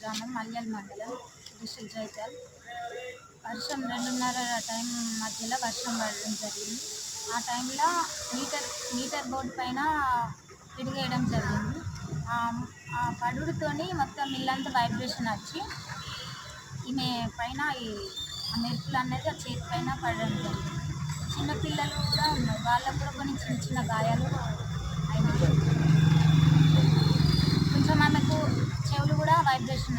గ్రామం మల్యాల మండలం డిస్టిక్ జైత్యాల్ వర్షం రెండున్నర టైం మధ్యలో వర్షం పడడం జరిగింది. ఆ టైంలో మీటర్ మీటర్ బోర్డు పైన విడిగేయడం జరిగింది. ఆ- పడుడుతోని మొత్తం ఇల్లంతా వైబ్రేషన్ వచ్చి ఈమె పైన ఈ మెరుపులు అనేది ఆ చేతి పైన పడడం జరిగింది చిన్నపిల్లలు కూడా ఉన్నారు. వాళ్ళకు కూడా కొన్ని చిన్న చిన్న గాయాలు అయినాయి. కొంచెం ఆమెకు చెవులు కూడా వైబ్రేషన్